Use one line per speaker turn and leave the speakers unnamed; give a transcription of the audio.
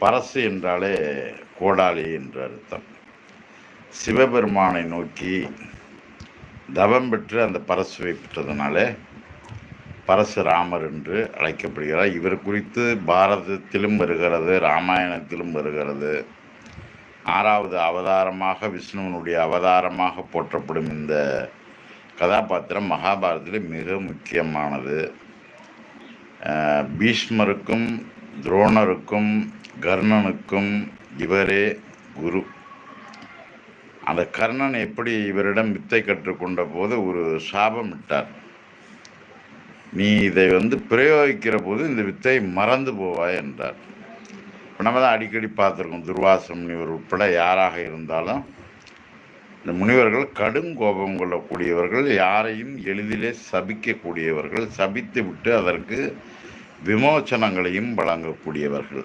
பரசு என்றாலே கோடாலி என்று அர்த்தம். சிவபெருமானை நோக்கி தவம் பெற்று அந்த பரசுவை பெற்றதுனால பரசுராமர் என்று அழைக்கப்படுகிறார். இவர் குறித்து பாரதத்திலும் வருகிறது ராமாயணத்திலும் வருகிறது. ஆறாவது அவதாரமாக விஷ்ணுவனுடைய அவதாரமாக போற்றப்படும் இந்த கதாபாத்திரம் மகாபாரதத்தில் மிக முக்கியமானது. பீஷ்மருக்கும் துரோணருக்கும் கர்ணனுக்கும் இவரே குரு. அந்த கர்ணன் எப்படி இவரிடம் வித்தை கற்றுக்கொண்ட போது ஒரு சாபம் விட்டார். நீ இதை வந்து பிரயோகிக்கிற போது இந்த வித்தை மறந்து போவாய் என்றார். இப்போ நம்ம தான் அடிக்கடி பார்த்துருக்கோம் துர்வாசம் முனிவர் உட்பட யாராக இருந்தாலும். இந்த முனிவர்கள் கடும் கோபம் கொள்ளக்கூடியவர்கள் யாரையும் எளிதிலே சபிக்கக்கூடியவர்கள் சபித்து விட்டு அதற்கு விமோச்சனங்களையும் வழங்கக்கூடியவர்கள்.